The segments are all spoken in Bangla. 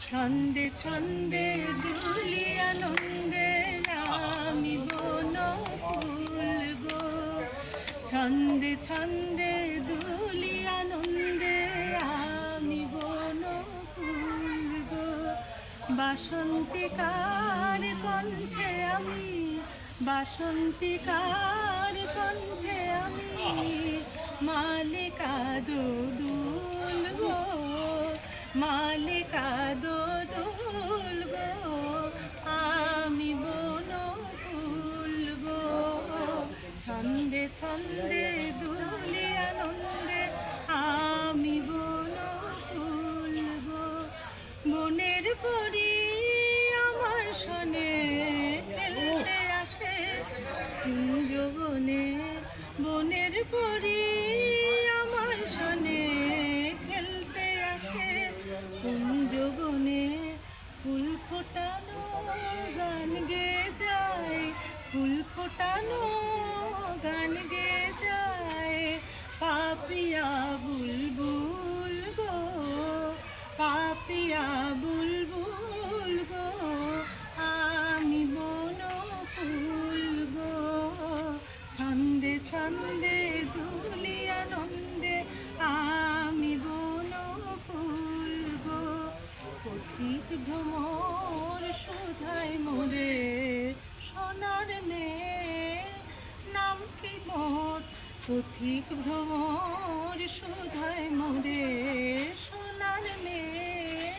ছন্দে ছন্দে দুলি আনন্দে আমি বন ফুলব ছন্দে ছন্দে দুলি আনন্দে আমি বন ফুলব বাসন্তিকার কণ্ঠে আমি, বাসন্তিকার কণ্ঠে আমি মালিকা মালিকা দুলব আমি বন ফুলবো ছন্দে ছন্দে দুলি পথিক ভ্রমর সুধাই মোরে সোনার মেয়ে। নাম কি মোর? পথিক ভ্রমর সুধাই মোরে সোনার মেয়ে।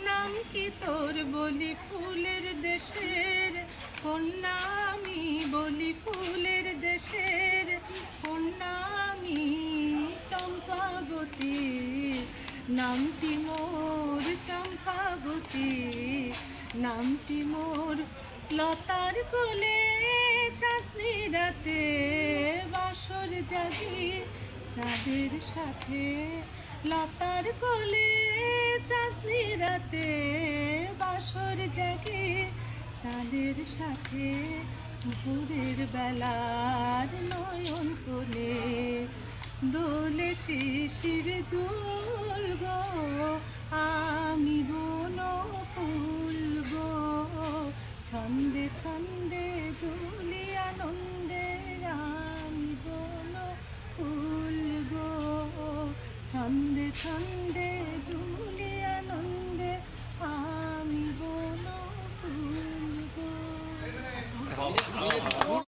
নাম কি তোর বলি ফুলের দেশের? কন্যা বলি ফুলের দেশের। কন্যা আমি চম্পাবতী। নামটি মোর চম্পাবতী নামটি মোর লতার কোলে, চাঁদনি রাতে বাসর জাগি। চাঁদের সাথে লতার কোলে, চাঁদনি রাতে বাসর জাগে। চাঁদের সাথে ভোরের বেলার নয়ন কোলে, দোলে শিশির দোল গো। আমি বন ফুল গো। ছন্দে ছন্দে দুলি আনন্দে আমি বন ফুল গো। ছন্দে ছন্দে দুলি আনন্দে আমি বন ফুল